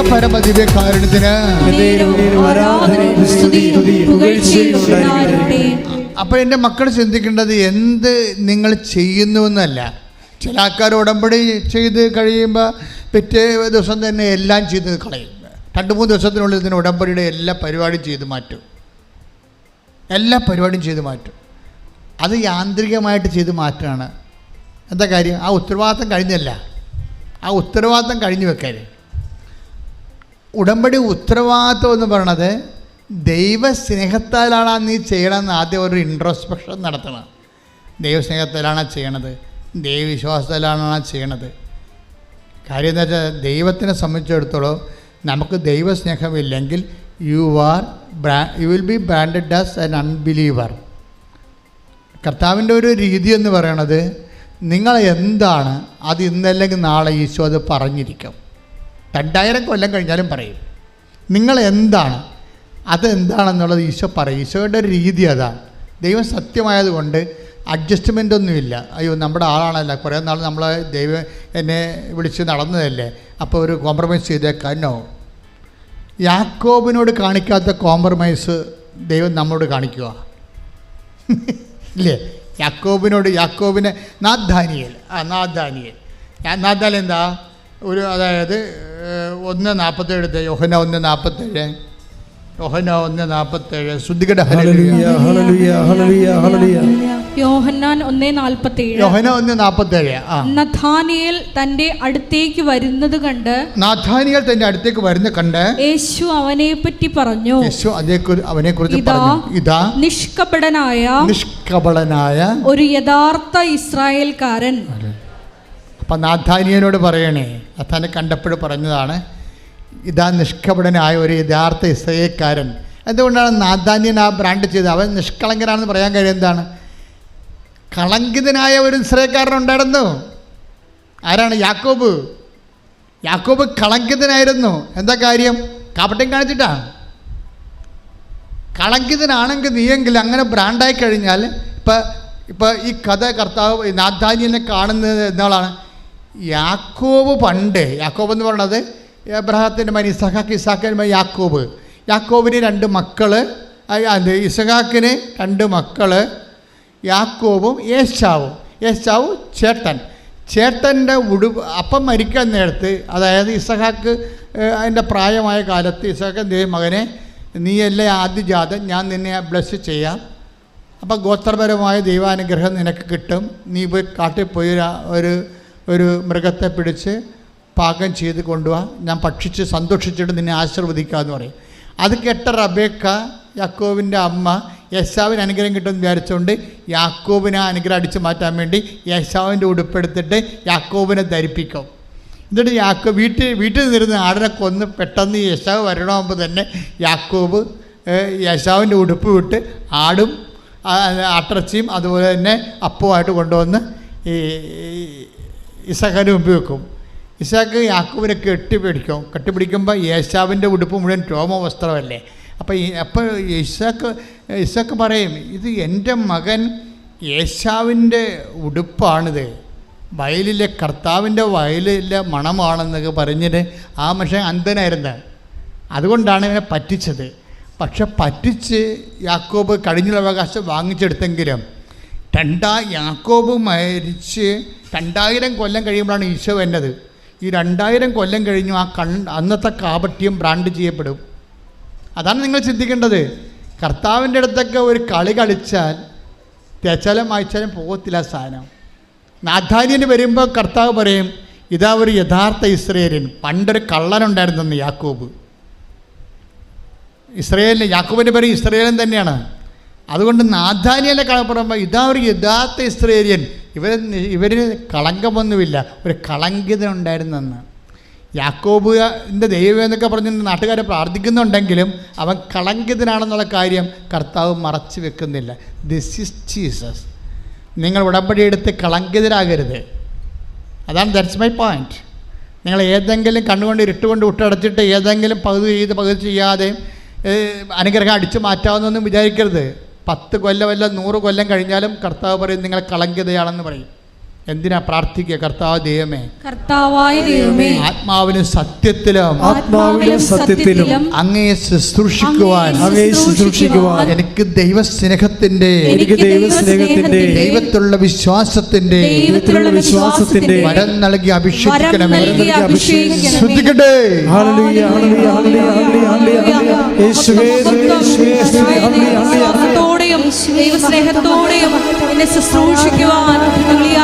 കാരണത്തിന് സ്തുതിയും പുകഴ്ചയും ഉണ്ടാകട്ടെ. അപ്പോൾ എന്റെ മക്കൾ ചിന്തിക്കേണ്ടത് എന്ത് നിങ്ങൾ ചെയ്യുന്നു എന്നല്ല ചില ആൾക്കാർ ഉടമ്പടി ചെയ്ത് കഴിയുമ്പോൾ പിറ്റേ ദിവസം തന്നെ എല്ലാം ചെയ്ത് കളയും. രണ്ട് മൂന്ന് ദിവസത്തിനുള്ളിൽ ഇതിന് ഉടമ്പടിയുടെ എല്ലാ പരിപാടിയും ചെയ്ത് മാറ്റും. എല്ലാ പരിപാടിയും ചെയ്ത് മാറ്റും. അത് യാന്ത്രികമായിട്ട് ചെയ്ത് മാറ്റാണ്. എന്താ കാര്യം? ആ ഉത്തരവാദിത്തം കഴിഞ്ഞല്ല ആ ഉത്തരവാദിത്തം കഴിഞ്ഞു വെക്കാൻ ഉടമ്പടി ഉത്തരവാദിത്വം എന്ന് പറയണത് ദൈവസ്നേഹത്താലാണ് നീ ചെയ്യണമെന്ന് ആദ്യം ഒരു ഇൻട്രോസ്പെക്ഷൻ നടത്തണം. ദൈവസ്നേഹത്തിലാണ് ചെയ്യണത്. ദൈവവിശ്വാസത്തിലാണ് ചെയ്യണത്. കാര്യം എന്താ വെച്ചാൽ ദൈവത്തിനെ സംബന്ധിച്ചിടത്തോളം നമുക്ക് ദൈവസ്നേഹമില്ലെങ്കിൽ you are bra you will be branded as an unbeliever കർത്താവിന്റെ ഒരു രീതി എന്ന് പറയണത് നിങ്ങൾ എന്താണ് അത് ഇന്നല്ലെങ്കിൽ നാളെ ഈശോ അത് പറഞ്ഞിരിക്കും. രണ്ടായിരം കൊല്ലം കഴിഞ്ഞാലും പറയും. നിങ്ങൾ എന്താണ് അതെന്താണെന്നുള്ളത് ഈശോ പറയും. ഈശോയുടെ ഒരു രീതി അതാണ് ദൈവം സത്യമായതുകൊണ്ട് അഡ്ജസ്റ്റ്മെന്റ് ഒന്നുമില്ല അയ്യോ നമ്മുടെ ആളാണല്ല. കുറേ നാൾ നമ്മൾ ദൈവം എന്നെ വിളിച്ച് നടന്നതല്ലേ. അപ്പോൾ ഒരു കോംപ്രമൈസ് ചെയ്തേക്കാനോ യാക്കോബിനോട് കാണിക്കാത്ത കോംപ്രമൈസ് ദൈവം നമ്മളോട് കാണിക്കുക. ഇല്ലേ? യാക്കോബിനോട് യാക്കോബിനെ നാദ്ധാനിയൽ ആ നാദ്ധാനിയൽ നാദ്ധാൽ എന്താ? ഒരു അതായത് ഒന്ന് നാൽപ്പത്തേഴ് യോഹന ഒന്ന് നാൽപ്പത്തേഴ് യോഹന ഒന്ന് നാൽപ്പത്തേഴ് ശുദ്ധികട ഹല്ലേലൂയ. ഹല്ലേലൂയ ഹല്ലേലൂയ ഹല്ലേലൂയ യോഹന്നാൻ ഒന്നേ നാൽപ്പത്തി ഏഴ് യോഹന ഒന്ന് നാൽപ്പത്തേഴ് നഥാനിയേൽ തന്റെ അടുത്തേക്ക് വരുന്നത് കണ്ട് നാഥാനിയൽ തന്റെ അടുത്തേക്ക് വരുന്ന കണ്ട് യേശു അവനെ പറ്റി പറഞ്ഞു. യേശു അവനെ കുറിച്ച് പറഞ്ഞു. ഇതാ നിഷ്കപടനായ നിഷ്കപടനായ ഒരു യഥാർത്ഥ ഇസ്രായേൽക്കാരൻ. അപ്പം നാഥാനിയനോട് പറയണേ നാഥാനെ കണ്ടപ്പോൾ പറഞ്ഞതാണ് ഇതാ നിഷ്കപടനായ ഒരു യഥാർത്ഥ ഇസ്രയക്കാരൻ എന്തുകൊണ്ടാണ് നാഥാന്യൻ ആ ബ്രാൻഡ് ചെയ്തത്? അവൻ നിഷ്കളങ്കനാണെന്ന് പറയാൻ കഴിയും എന്താണ്? കളങ്കിതനായ ഒരു ഇസ്രയക്കാരൻ ഉണ്ടായിരുന്നു. ആരാണ്? യാക്കോബ്. യാക്കോബ് കളങ്കിതനായിരുന്നു. എന്താ കാര്യം? കാപ്പട്ടം കാണിച്ചിട്ടാ? കളങ്കിതനാണെങ്കിൽ നീയെങ്കിൽ അങ്ങനെ ബ്രാൻഡായി കഴിഞ്ഞാൽ ഇപ്പം ഇപ്പം ഈ കഥ കർത്താവ് നാഥാന്യനെ കാണുന്നത് എന്നാളാണ്. യാക്കോബ് പണ്ട് യാക്കോബ് എന്ന് പറയുന്നത് എബ്രഹത്തിന്റെ മനി ഇസഹാക്ക് ഇസാക്കിന്റെ മനി യാക്കോബ്. യാക്കോബിന് രണ്ട് മക്കൾ അത് ഇസഹാക്കിന് രണ്ട് മക്കൾ യാക്കോബും യേശാവും യേശാവ് ചേട്ടൻ. ചേട്ടന്റെ ഉടുപ്പ് അപ്പം മരിക്കാൻ നേരത്ത് അതായത് ഇസഹാക്ക് അതിന്റെ പ്രായമായ കാലത്ത് ഇസഹാക്ക് ദേ മകനെ നീയല്ലേ ആദ്യജാതൻ ഞാൻ നിന്നെ ബ്ലസ് ചെയ്യാം. അപ്പം ഗോത്രപരമായ ദൈവാനുഗ്രഹം നിനക്ക് കിട്ടും. നീ പോയി കാട്ടിൽ പോയി ഒരു- ഒരു മൃഗത്തെ പിടിച്ച് പാകം ചെയ്ത് കൊണ്ടുപോവാ ഞാൻ ഭക്ഷിച്ച് സന്തോഷിച്ചിട്ട് നിന്നെ ആശീർവദിക്കാമെന്ന് പറയും. അത് കേട്ട റബേക്ക യാക്കോവിന്റെ അമ്മ യേശാവിന് അനുഗ്രഹം കിട്ടുമെന്ന് വിചാരിച്ചുകൊണ്ട് യാക്കോബിനെ ആ അനുഗ്രഹം അടിച്ചു മാറ്റാൻ വേണ്ടി യേശാവിന്റെ ഉടുപ്പെടുത്തിട്ട് യാക്കോബിനെ ധരിപ്പിക്കും. എന്നിട്ട് യാക്കോ വീട്ടിൽ വീട്ടിൽ നിന്നിരുന്ന് ആടിനെ കൊന്ന് പെട്ടെന്ന് യേശാവ് വരണമാകുമ്പോൾ തന്നെ യാക്കോബ് യേശാവിന്റെ ഉടുപ്പ് വിട്ട് ആടും ആ, അതുപോലെ തന്നെ അപ്പവുമായിട്ട് കൊണ്ടുവന്ന് ഈ ഇസഖാന് മുമ്പ് വെക്കും. ഇസാക്ക് യാക്കൂബിനെ കെട്ടിപ്പിടിക്കും. കെട്ടിപ്പിടിക്കുമ്പോൾ യേശാവിന്റെ ഉടുപ്പ് മുഴുവൻ രോമവസ്ത്രമല്ലേ അപ്പോൾ ഈ അപ്പോൾ ഇസാക്ക് ഇസാക്ക് പറയും ഇത് എന്റെ മകൻ യേശാവിന്റെ ഉടുപ്പാണിത്. വയലിലെ കർത്താവിന്റെ വയലിലെ മണമാണെന്നൊക്കെ പറഞ്ഞിട്ട് ആ മനുഷ്യൻ അന്ധനായിരുന്നു. അതുകൊണ്ടാണ് ഇവനെ പറ്റിച്ചത്. പക്ഷെ പറ്റിച്ച് യാക്കോബ് കഴിഞ്ഞുള്ള അവകാശം വാങ്ങിച്ചെടുത്തെങ്കിലും രണ്ടാ യാക്കോബ് മരിച്ച് രണ്ടായിരം കൊല്ലം കഴിയുമ്പോഴാണ് ഈശോ വന്നത്. ഈ രണ്ടായിരം കൊല്ലം കഴിഞ്ഞു ആ കൺ അന്നത്തെ കാപട്യം ബ്രാൻഡ് ചെയ്യപ്പെടും. അതാണ് നിങ്ങൾ ചിന്തിക്കേണ്ടത്. കർത്താവിന്റെ അടുത്തൊക്കെ ഒരു കളി കളിച്ചാൽ തേച്ചാലും വായിച്ചാലും പോകത്തില്ല സാധനം. നാഥാന്യന് വരുമ്പോൾ കർത്താവ് പറയും ഇതാ ഒരു യഥാർത്ഥ ഇസ്രയേലിൻ. പണ്ടൊരു കള്ളനുണ്ടായിരുന്നെന്ന് യാക്കോബ്. ഇസ്രയേലിന് യാക്കോബിന്റെ പേര് ഇസ്രയേലൻ തന്നെയാണ്. അതുകൊണ്ട് നാഥാനിയനെ കാണപ്പെടുമ്പോൾ ഇതാ ഒരു യഥാർത്ഥ ഇസ്രേലിയൻ ഇവർ ഇവർ കളങ്കമൊന്നുമില്ല. ഒരു കളങ്കിതനുണ്ടായിരുന്നെന്ന്. യാക്കോബിന്റെ ദൈവം എന്നൊക്കെ പറഞ്ഞ് നാട്ടുകാരെ പ്രാർത്ഥിക്കുന്നുണ്ടെങ്കിലും അവൻ കളങ്കിതനാണെന്നുള്ള കാര്യം കർത്താവ് മറച്ചു വെക്കുന്നില്ല. ദിസ് ഇസ് ജീസസ് നിങ്ങൾ ഉടമ്പടി എടുത്ത് കളങ്കിതരാകരുത്. അതാണ് ദാറ്റ്സ് മൈ പോയിന്റ് നിങ്ങൾ ഏതെങ്കിലും കണ്ണുകൊണ്ട് ഇരുട്ടുകൊണ്ട് ഉട്ടടച്ചിട്ട് ഏതെങ്കിലും പകുതി ചെയ്ത് പകുതി ചെയ്യാതെയും അനുഗ്രഹം അടിച്ചു മാറ്റാവുന്നൊന്നും വിചാരിക്കരുത്. പത്ത് കൊല്ലമല്ല നൂറ് കൊല്ലം കഴിഞ്ഞാലും കർത്താവ് പറയും നിങ്ങൾ കളങ്കിതയാണെന്ന് പറയും. എന്തിനാ പ്രാർത്ഥിക്കുക? കർത്താവ് ദൈവമേ കർത്താവായ ദൈവമേ ആത്മാവിലും സത്യത്തിലും ആത്മാവിലും സത്യത്തിലും അങ്ങയെ ശുശ്രൂഷിക്കുവാൻ അങ്ങയെ ശുശ്രൂഷിക്കുവാൻ എനിക്ക് ദൈവസ്നേഹത്തിന്റെ എനിക്ക് ദൈവസ്നേഹത്തിന്റെ ദൈവത്തിലുള്ള വിശ്വാസത്തിന്റെ ദൈവത്തിലുള്ള വിശ്വാസത്തിന്റെ വരം നൽകി അഭിഷേകിക്കണമേ. ശ്രദ്ധിക്കട്ടെ. ഹല്ലേലൂയ ഹല്ലേലൂയ ഹല്ലേലൂയ ഹല്ലേലൂയ യേശുവേ യേശുവേ ഹല്ലേലൂയ. ദൈവസ്നേഹത്തോടെയും എന്നെ ശുശ്രൂഷിക്കുവാൻ നിങ്ങൾ ഈ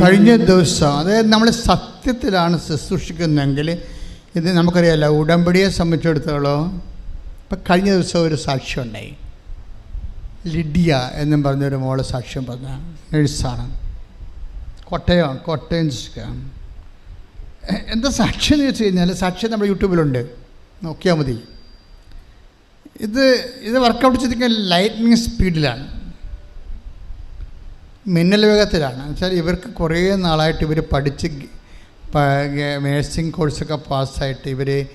കഴിഞ്ഞ ദിവസം അതായത് നമ്മൾ സത്യത്തിലാണ് ശുശ്രൂഷിക്കുന്നതെങ്കിൽ ഇത് നമുക്കറിയാമല്ലോ ഉടമ്പടിയെ സംബന്ധിച്ചിടത്തോളം ഇപ്പം കഴിഞ്ഞ ദിവസം ഒരു സാക്ഷ്യം ഉണ്ടായി. ലിഡിയ എന്നും പറഞ്ഞൊരു മോൾ സാക്ഷ്യം പറഞ്ഞ നഴ്സാണ്. കോട്ടയം കോട്ടയം എന്താ സാക്ഷ്യം എന്ന് വെച്ച് കഴിഞ്ഞാൽ സാക്ഷ്യം നമ്മുടെ യൂട്യൂബിലുണ്ട്. നോക്കിയാൽ മതി. ഇത് ഇത് വർക്കൗട്ട് ചെയ്തിരിക്കുന്ന ലൈറ്റ്നിങ് സ്പീഡിലാണ് മിന്നൽ വേഗത്തിലാണ്. എന്നുവെച്ചാൽ ഇവർക്ക് കുറേ നാളായിട്ട് ഇവർ പഠിച്ച് നേഴ്സിംഗ് കോഴ്സൊക്കെ പാസ്സായിട്ട് ഇവർ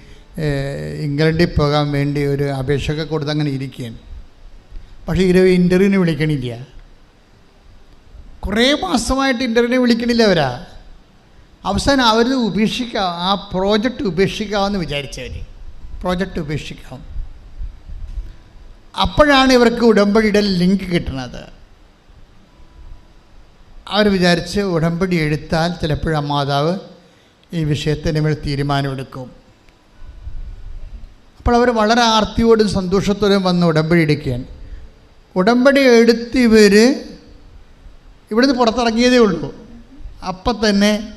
ഇംഗ്ലണ്ടിൽ പോകാൻ വേണ്ടി ഒരു അപേക്ഷയൊക്കെ കൊടുത്ത് അങ്ങനെ ഇരിക്കുകയാണ്. പക്ഷേ ഇവർ ഇന്റർവ്യൂവിന് വിളിക്കണില്ല. കുറേ മാസമായിട്ട് ഇന്റർവ്യൂവിന് വിളിക്കണില്ല അവരാ. അവസാനം അവർ ഉപേക്ഷിക്കാം ആ പ്രോജക്റ്റ് ഉപേക്ഷിക്കാമെന്ന് വിചാരിച്ചവർ പ്രോജക്റ്റ് ഉപേക്ഷിക്കാം. അപ്പോഴാണ് ഇവർക്ക് ഉടമ്പടിയുടെ ലിങ്ക് കിട്ടുന്നത് അവർ വിചാരിച്ച് ഉടമ്പടി എടുത്താൽ ചിലപ്പോഴാ മാതാവ് ഈ വിഷയത്തെ മേൽ തീരുമാനമെടുക്കും. അപ്പോൾ അവർ വളരെ ആർത്തിയോടും സന്തോഷത്തോടും വന്ന് ഉടമ്പടി എടുക്കുകയാണ്. ഉടമ്പടി എടുത്ത് ഇവർ ഇവിടുന്ന് പുറത്തിറങ്ങിയതേ ഉള്ളൂ. അപ്പം തന്നെ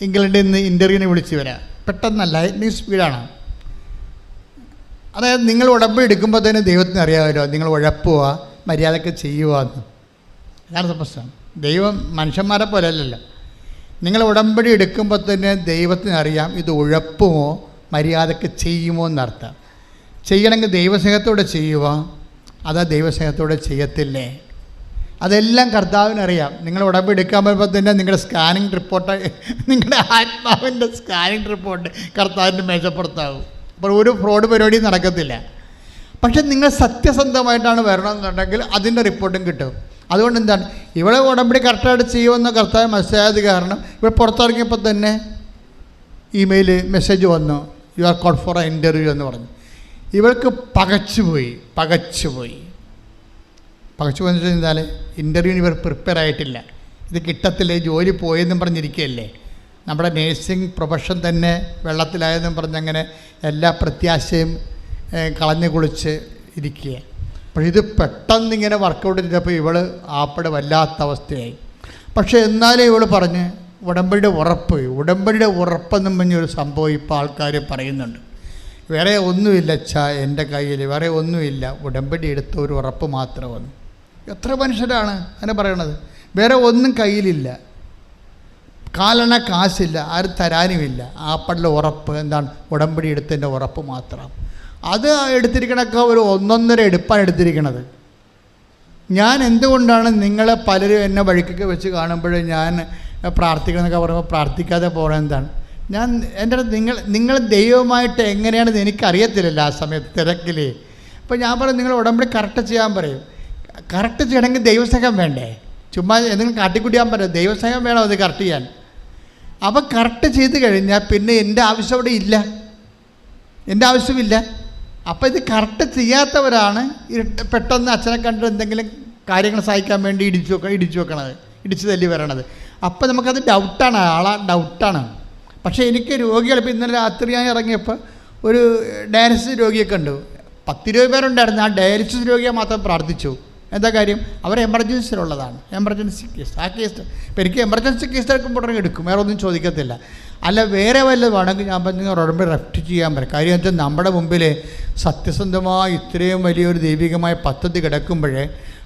ഇംഗ്ലണ്ടിൽ നിന്ന് ഇന്റർവ്യൂവിനെ വിളിച്ച് വരാം. പെട്ടെന്നല്ല ലൈറ്റ്നിങ് സ്പീഡാണ് അതായത് നിങ്ങൾ ഉടമ്പടി എടുക്കുമ്പോൾ തന്നെ ദൈവത്തിന് അറിയാമല്ലോ നിങ്ങൾ ഉഴപ്പുക മര്യാദയ്ക്ക് ചെയ്യുക എന്ന് അതാണ് പ്രശ്നം. ദൈവം മനുഷ്യന്മാരെ പോലെ അല്ലല്ലോ. നിങ്ങൾ ഉടമ്പടി എടുക്കുമ്പോൾ തന്നെ ദൈവത്തിന് അറിയാം ഇത് ഉഴപ്പുമോ മര്യാദയ്ക്ക് ചെയ്യുമോ എന്നർത്ഥം. ചെയ്യണമെങ്കിൽ ദൈവസ്നേഹത്തോടെ ചെയ്യുക അതാ ദൈവസ്നേഹത്തോടെ ചെയ്യത്തില്ലേ? അതെല്ലാം കർത്താവിനറിയാം. നിങ്ങൾ ഉടമ്പടി എടുക്കാൻ വരുമ്പോൾ തന്നെ നിങ്ങളുടെ സ്കാനിങ് റിപ്പോർട്ട് നിങ്ങളുടെ ആത്മാവിന്റെ സ്കാനിങ് റിപ്പോർട്ട് കർത്താവിന്റെ മേശപ്പുറത്താവും അപ്പോൾ ഒരു ഫ്രോഡ് പരിപാടി നടക്കത്തില്ല. പക്ഷെ നിങ്ങൾ സത്യസന്ധമായിട്ടാണ് വരണമെന്നുണ്ടെങ്കിൽ അതിന്റെ റിപ്പോർട്ടും കിട്ടും. അതുകൊണ്ട് എന്താണ് ഇവിടെ ഉടമ്പടി കറക്റ്റായിട്ട് ചെയ്യുമെന്ന കർത്താവ് മനസ്സിലായത് കാരണം ഇവിടെ പുറത്തിറങ്ങിയപ്പോൾ തന്നെ ഇമെയിൽ മെസ്സേജ് വന്നു you are call for a interview എന്ന് പറഞ്ഞു. ഇവൾക്ക് പകച്ചുപോയി പകച്ചുപോയി പകച്ചു പോയെന്ന് വെച്ച് കഴിഞ്ഞാൽ ഇന്റർവ്യൂവിന് ഇവർ പ്രിപ്പയർ ആയിട്ടില്ല. ഇത് കിട്ടത്തില്ലേ ജോലി പോയെന്നും പറഞ്ഞിരിക്കുകയല്ലേ. നമ്മുടെ നേഴ്സിംഗ് പ്രൊഫഷൻ തന്നെ വെള്ളത്തിലായെന്നും പറഞ്ഞങ്ങനെ എല്ലാ പ്രത്യാശയും കളഞ്ഞു കുളിച്ച് ഇരിക്കുക അപ്പോൾ ഇത് പെട്ടെന്ന് ഇങ്ങനെ വർക്കൗട്ട് ചെയ്തപ്പോൾ ഇവൾ ആപ്പടെ വല്ലാത്ത അവസ്ഥയായി. പക്ഷേ എന്നാലും ഇവൾ പറഞ്ഞ് ഉടമ്പടിയുടെ ഉറപ്പ് ഉടമ്പടിയുടെ ഉറപ്പെന്നും പറഞ്ഞൊരു സംഭവം ഇപ്പോൾ ആൾക്കാർ പറയുന്നുണ്ട്. വേറെ ഒന്നുമില്ല അച്ഛാ എന്റെ കയ്യിൽ വേറെ ഒന്നുമില്ല. ഉടമ്പടി എടുത്ത ഒരു ഉറപ്പ് മാത്രം വന്നു. എത്ര മനുഷ്യരാണ് അങ്ങനെ പറയണത്? വേറെ ഒന്നും കയ്യിലില്ല. കാലണ കാശില്ല ആരും തരാനുമില്ല. ആപ്പടിലെ ഉറപ്പ് എന്താണ്? ഉടമ്പടി എടുത്തതിന്റെ ഉറപ്പ് മാത്രം. അത് എടുത്തിരിക്കണൊക്കെ ഒരു ഒന്നൊന്നര എടുപ്പാണ് എടുത്തിരിക്കണത്. ഞാൻ എന്തുകൊണ്ടാണ് നിങ്ങളെ പലരും എന്നെ വഴിക്കൊക്കെ വെച്ച് കാണുമ്പോൾ ഞാൻ പ്രാർത്ഥിക്കണമെന്നൊക്കെ പറയുമ്പോൾ പ്രാർത്ഥിക്കാതെ പോകണം എന്താണ്? ഞാൻ എന്റെ നിങ്ങൾ നിങ്ങൾ ദൈവമായിട്ട് എങ്ങനെയാണെന്ന് എനിക്കറിയത്തില്ലല്ലോ ആ സമയത്ത് തിരക്കിൽ അപ്പോൾ ഞാൻ പറയും നിങ്ങൾ ഉടമ്പടി കറക്റ്റ് ചെയ്യാൻ പറയും. കറക്റ്റ് ചെയ്യണമെങ്കിൽ ദൈവസംഘം വേണ്ടേ? ചുമ്മാ എന്തെങ്കിലും കാട്ടിക്കുട്ടിയാൻ പറയും ദൈവസംഘം വേണം അത് കറക്റ്റ് ചെയ്യാൻ. അപ്പോൾ കറക്റ്റ് ചെയ്ത് കഴിഞ്ഞാൽ പിന്നെ എന്റെ ആവശ്യം അവിടെ ഇല്ല. എന്റെ ആവശ്യമില്ല. അപ്പോൾ ഇത് കറക്റ്റ് ചെയ്യാത്തവരാണ് പെട്ടെന്ന് അച്ഛനെ കണ്ട് എന്തെങ്കിലും കാര്യങ്ങൾ സഹായിക്കാൻ വേണ്ടി ഇടിച്ചു വെക്ക ഇടിച്ചു വെക്കണത് ഇടിച്ചു തല്ലി വരണത്. അപ്പോൾ നമുക്കത് ഡൗട്ടാണ് ആളാ ഡൗട്ടാണ് പക്ഷേ എനിക്ക് രോഗികൾ ഇപ്പോൾ ഇന്നലെ രാത്രി ഞാൻ ഇറങ്ങിയപ്പോൾ ഒരു ഡയാലിസിസ് രോഗിയെ കണ്ടു പത്തിരുപത് പേരുണ്ടായിരുന്നു. ആ ഡയാലിസിസ് രോഗിയെ മാത്രം പ്രാർത്ഥിച്ചു. എന്താ കാര്യം? അവർ എമർജൻസിയിലുള്ളതാണ് എമർജൻസി കേസ് ആ കേസ് ഇപ്പം എനിക്ക് എമർജൻസി കേസ് എടുക്കുമ്പോൾ എടുക്കും. വേറെ ഒന്നും ചോദിക്കത്തില്ല. അല്ല വേറെ വല്ലതുമാണെങ്കിൽ ഞാൻ പറഞ്ഞു ഉടമ്പടി റെഫ്റ്റ് ചെയ്യാൻ പറ്റും കാര്യം വെച്ചാൽ നമ്മുടെ മുമ്പിൽ സത്യസന്ധമായ ഇത്രയും വലിയൊരു ദൈവികമായ പദ്ധതി കിടക്കുമ്പോഴേ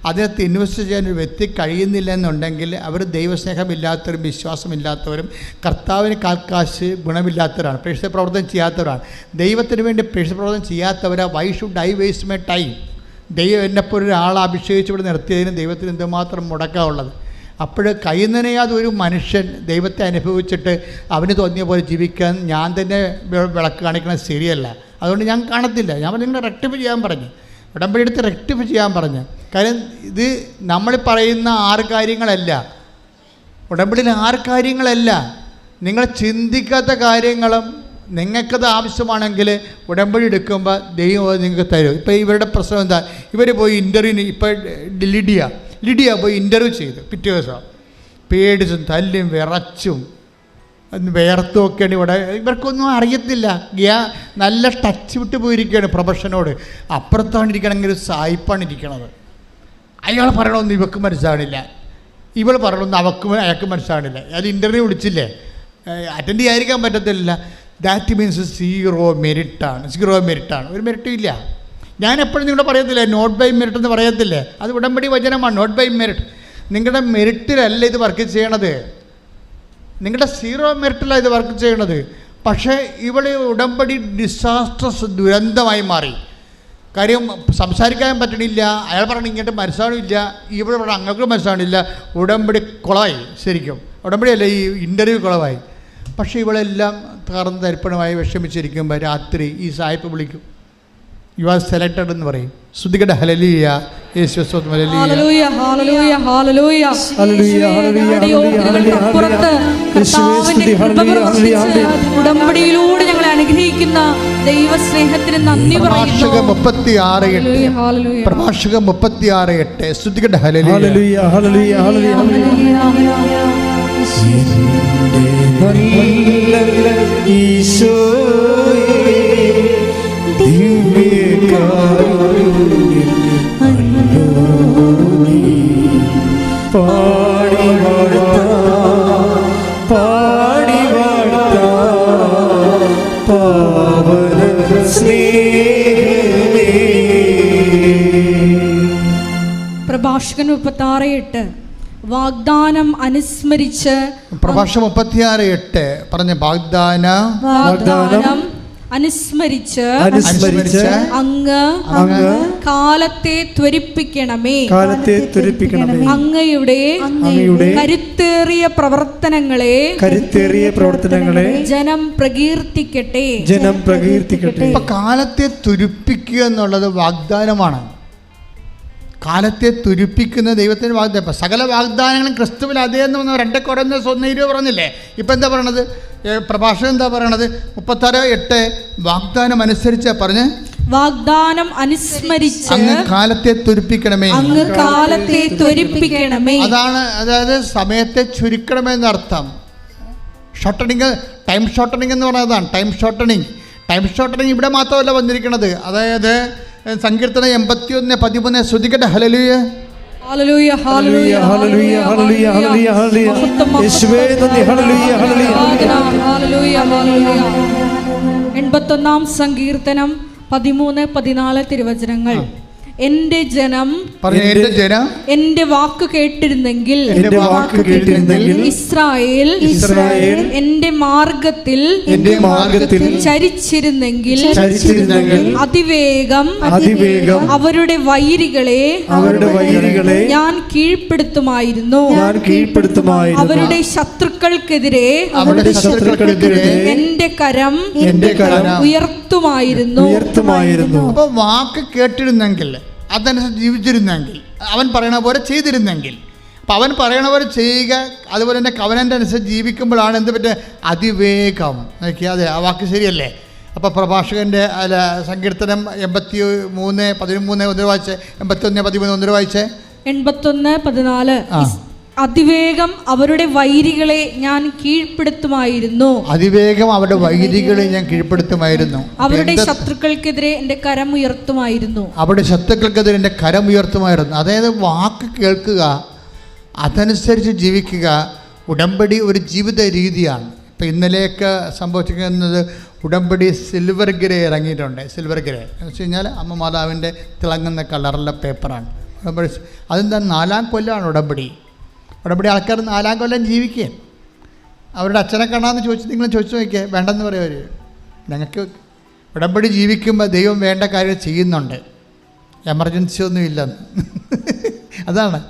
അതിനകത്ത് ഇൻവെസ്റ്റ് ചെയ്യാൻ ഒരു വ്യക്തി കഴിയുന്നില്ല എന്നുണ്ടെങ്കിൽ അവർ ദൈവസ്നേഹമില്ലാത്തവരും വിശ്വാസമില്ലാത്തവരും കർത്താവിന് കാൽക്കാശ് ഗുണമില്ലാത്തവരാണ് പ്രേക്ഷിത പ്രവർത്തനം ചെയ്യാത്തവരാണ്. ദൈവത്തിന് വേണ്ടി പ്രേക്ഷിത പ്രവർത്തനം ചെയ്യാത്തവരാ. Why should I waste my time ദൈവം എന്നെപ്പോലൊരാളെ ഒരാളെ അഭിഷേകിച്ച് ഇവിടെ നിർത്തിയതിന് ദൈവത്തിന് എന്തുമാത്രം മുടക്കമുള്ളത് അപ്പോൾ കൈ നനയാതെ ഒരു മനുഷ്യൻ ദൈവത്തെ അനുഭവിച്ചിട്ട് അവന് തോന്നിയ പോലെ ജീവിക്കാൻ ഞാൻ തന്നെ വിളക്ക് കാണിക്കുന്നത് ശരിയല്ല. അതുകൊണ്ട് ഞാൻ കാണത്തില്ല. ഞാൻ നിങ്ങൾ റെക്ടിഫൈ ചെയ്യാൻ പറഞ്ഞു. ഉടമ്പടി എടുത്ത് റെക്ടിഫൈ ചെയ്യാൻ പറഞ്ഞു. കാര്യം ഇത് നമ്മൾ പറയുന്ന ആറ് കാര്യങ്ങളല്ല. ഉടമ്പടിയിൽ ആറ് കാര്യങ്ങളല്ല. നിങ്ങൾ ചിന്തിക്കാത്ത കാര്യങ്ങളും നിങ്ങൾക്കത് ആവശ്യമാണെങ്കിൽ ഉടമ്പടി എടുക്കുമ്പോൾ ദൈവം നിങ്ങൾക്ക് തരും. ഇപ്പോൾ ഇവരുടെ പ്രശ്നം എന്താ? ഇവർ പോയി ഇന്റർവ്യൂവിന് ഇപ്പോൾ ലിഡിയ ലിഡിയ പോയി ഇന്റർവ്യൂ ചെയ്ത്. പിറ്റേ ദിവസം പേടിച്ചും തല്ലും വിറച്ചും വേർത്തും ഒക്കെയാണ് ഇവിടെ. ഇവർക്കൊന്നും അറിയത്തില്ല. ഗ്യാ നല്ല ടച്ച് വിട്ട് പോയിരിക്കുകയാണ് പ്രൊഫഷനോട്. അപ്പുറത്താണ് ഇരിക്കണമെങ്കിൽ ഒരു സായിപ്പാണ് ഇരിക്കണത്. അയാൾ പറയണമെന്ന് ഇവക്ക് മനസ്സിലാവണില്ല. ഇവൾ പറയണമെന്ന് അവക്ക് അയാൾക്ക് മനസ്സിലാവണില്ല. അത് ഇന്റർവ്യൂ വിളിച്ചില്ലേ? അറ്റൻഡ് ചെയ്യാതിരിക്കാൻ പറ്റത്തില്ല. ദാറ്റ് മീൻസ് സീറോ മെരിറ്റാണ് സീറോ മെരിറ്റാണ് ഒരു മെരിറ്റും ഇല്ല. ഞാൻ എപ്പോഴും നിങ്ങളോട് പറയത്തില്ലേ നോട്ട് ബൈ മെറിറ്റ് എന്ന് പറയത്തില്ലേ? അത് ഉടമ്പടി വചനമാണ് നോട്ട് ബൈ മെറിറ്റ് നിങ്ങളുടെ മെറിറ്റിലല്ല ഇത് വർക്ക് ചെയ്യണത്. നിങ്ങളുടെ സീറോ മെറിറ്റിലാണ് ഇത് വർക്ക് ചെയ്യണത്. പക്ഷേ ഇവിടെ ഉടമ്പടി ഡിസാസ്റ്റർസ് ദുരന്തമായി മാറി. കാര്യം സംസാരിക്കാൻ പറ്റണില്ല അയാൾ പറഞ്ഞ ഇങ്ങോട്ട് മനസ്സാണില്ല ഇവിടെ പറഞ്ഞ അങ്ങോട്ട് മനസ്സാണില്ല ഉടമ്പടി കുളമായി ശരിക്കും. ഉടമ്പടിയല്ല ഈ ഇന്റർവ്യൂ കുളമായി പക്ഷേ ഇവളെല്ലാം തകർന്ന് തരിപ്പണമായി വിഷമിച്ചിരിക്കുമ്പോൾ രാത്രി ഈ സായിപ്പ് വിളിക്കും. യു ആർ സെലക്ടഡ് എന്ന് പറയും. ശ്രുതികട ഹലലിയ യേശു ഉടമ്പടിയിലൂടെ ഞങ്ങളെ അനുഗ്രഹിക്കുന്ന ദൈവസ്നേഹത്തിന് നന്ദി പ്രഭാഷക പറയുന്നു. മുപ്പത്തി ആറ് എട്ട്. പ്രഭാഷക മുപ്പത്തി ആറ് എട്ട്. ശ്രുതികട ഹലലിയ ഹല്ലേലൂയ ഹല്ലേലൂയ ഹല്ലേലൂയ. ഹല്ലേലൂയ നല്ല ഈശോയേ ദിവ്യകാരുണ്യം പാടി പാടി പാവന പ്രഭാഷകൻ മുപ്പത്തി ആറ് എട്ട് വാഗ്ദാനം അനുസ്മരിച്ച് പ്രഭാഷ മുപ്പത്തിയാറ് എട്ട്. പറഞ്ഞ വാഗ്ദാന. വാഗ്ദാനം അനുസ്മരിച്ച് അനുസ്മരിച്ച് അങ്ങ് അങ്ങ് കാലത്തെ ത്വരിപ്പിക്കണമേ. കാലത്തെ ത്വരിപ്പിക്കണമേ. അങ്ങയുടെ അങ്ങയുടെ കരുത്തേറിയ പ്രവർത്തനങ്ങളെ കരുത്തേറിയ പ്രവർത്തനങ്ങളെ ജനം പ്രകീർത്തിക്കട്ടെ. ജനം പ്രകീർത്തിക്കട്ടെ. ഇപ്പൊ കാലത്തെ തുരുപ്പിക്കുക എന്നുള്ളത് വാഗ്ദാനമാണ്. കാലത്തെ തുരുപ്പിക്കുന്ന ദൈവത്തിന്റെ വാഗ്ദാനം. ഇപ്പം സകല വാഗ്ദാനങ്ങളും ക്രിസ്തുവിൽ അതേ എന്ന് പറഞ്ഞ രണ്ട് കുറഞ്ഞ സ്വന്നീര് പറഞ്ഞില്ലേ? ഇപ്പം എന്താ പറയണത്? ഏ, പ്രഭാഷകൻ എന്താ പറയണത്? മുപ്പത്താറ് എട്ട് വാഗ്ദാനം അനുസരിച്ച് പറഞ്ഞ് വാഗ്ദാനം അനുസ്മരിച്ച് അങ്ങ് കാലത്തെ തുരുപ്പിക്കണമേ. അങ്ങ് കാലത്തെ ത്വരിപ്പിക്കണമേ അതാണ് അതായത് സമയത്തെ ചുരുക്കണമേ എന്നർത്ഥം ഷോർട്ടണിങ് ടൈം ഷോർട്ടണിങ് എന്ന് പറയുന്നതാണ് ടൈം ഷോർട്ടണിങ്. ടൈം ഷോർട്ടണിങ് ഇവിടെ മാത്രമല്ല വന്നിരിക്കുന്നത് അതായത് സങ്കീർത്തനം എൺപത്തി ഒന്ന് പതിമൂന്ന് ശ്രുതിക്കട്ടെ ഹലലുയ എൺപത്തൊന്നാം സങ്കീർത്തനം പതിമൂന്ന് പതിനാല് തിരുവചനങ്ങൾ. എന്റെ ജനം എന്റെ ജനം എന്റെ വാക്ക് കേട്ടിരുന്നെങ്കിൽ എന്റെ വാക്ക് കേട്ടിരുന്നെങ്കിൽ ഇസ്രായേൽ ഇസ്രായേൽ എന്റെ മാർഗത്തിൽ എന്റെ മാർഗത്തിൽ ചരിച്ചിരുന്നെങ്കിൽ ചരിച്ചിരുന്നെങ്കിൽ അതിവേഗം അതിവേഗം അവരുടെ വൈരികളെ അവരുടെ വൈരികളെ ഞാൻ കീഴ്പ്പെടുത്തുമായിരുന്നു. ഞാൻ കീഴ്പ്പെടുത്തുമായിരുന്നു. അവരുടെ ശത്രുക്കൾക്കെതിരെ അവരുടെ ശത്രുക്കൾക്കെതിരെ എന്റെ കരം എന്റെ കരം ഉയർത്തുമായിരുന്നു. ഉയർത്തുമായിരുന്നു. അപ്പൊ വാക്ക് കേട്ടിരുന്നെങ്കിൽ അതനുസരിച്ച് ജീവിച്ചിരുന്നെങ്കിൽ അവൻ പറയണ പോലെ ചെയ്തിരുന്നെങ്കിൽ. അപ്പം അവൻ പറയണ പോലെ ചെയ്യുക അതുപോലെ തന്നെ കവനന്റെ അനുസരിച്ച് ജീവിക്കുമ്പോഴാണ് എന്ത് പറ്റുക? അതിവേഗം. നോക്കി അതെ ആ വാക്ക് ശരിയല്ലേ? അപ്പോൾ പ്രഭാഷകന്റെ അല്ല സങ്കീർത്തനം എൺപത്തി മൂന്ന് പതിമൂന്ന് ഒന്നര വായിച്ച്? എൺപത്തി ഒന്ന് പതിമൂന്ന് ഒന്നര വായിച്ച്? എൺപത്തൊന്ന് പതിനാല് അതിവേഗം അവരുടെ വൈരികളെ ഞാൻ കീഴ്പ്പെടുത്തുമായിരുന്നു. അതിവേഗം അവരുടെ വൈരികളെ ഞാൻ കീഴ്പ്പെടുത്തുമായിരുന്നു. അവരുടെ ശത്രുക്കൾക്കെതിരെ എന്റെ കരം ഉയർത്തുമായിരുന്നു. അവരുടെ ശത്രുക്കൾക്കെതിരെ എന്റെ കരം ഉയർത്തുമായിരുന്നു. അതായത് വാക്ക് കേൾക്കുക അതനുസരിച്ച് ജീവിക്കുക ഉടമ്പടി ഒരു ജീവിത രീതിയാണ്. ഇപ്പം ഇന്നലെയൊക്കെ സംഭവിച്ചിരിക്കുന്നത് ഉടമ്പടി സിൽവർ ഗ്രേ ഇറങ്ങിയിട്ടുണ്ട്. സിൽവർ ഗ്രേ എന്ന് വെച്ച് കഴിഞ്ഞാൽ അമ്മ മാതാവിന്റെ തിളങ്ങുന്ന കളറുള്ള പേപ്പറാണ് ഉടമ്പടി അതെന്താ? നാലാം കൊല്ലമാണ് ഉടമ്പടി. ഉടമ്പടി ആൾക്കാർ നാലാം കൊല്ലം ജീവിക്കുക അവരുടെ അച്ഛനെ കാണാമെന്ന് ചോദിച്ച് നിങ്ങൾ ചോദിച്ചു നോക്കിയേ വേണ്ടെന്ന് പറയും അവർ ഞങ്ങൾക്ക് ഉടമ്പടി ജീവിക്കുമ്പോൾ ദൈവം വേണ്ട കാര്യം ചെയ്യുന്നുണ്ട്. എമർജൻസി ഒന്നും ഇല്ലെന്ന്. അതാണ്.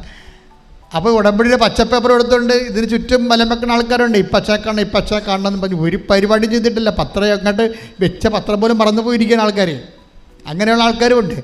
അപ്പോൾ ഉടമ്പടിയുടെ പച്ചപ്പേപ്പർ എടുത്തുകൊണ്ട് ഇതിന് ചുറ്റും ബലം വെക്കുന്ന ആൾക്കാരുണ്ട്. ഈ പച്ച കാണണം ഈ പച്ച കാണണം എന്ന് പറഞ്ഞ് ഒരു പരിപാടി ചെയ്തിട്ടില്ല. പത്രം അങ്ങോട്ട് വെച്ച പത്രം പോലും മറന്നു പോയിരിക്കുന്ന ആൾക്കാർ അങ്ങനെയുള്ള ആൾക്കാരും ഉണ്ട്.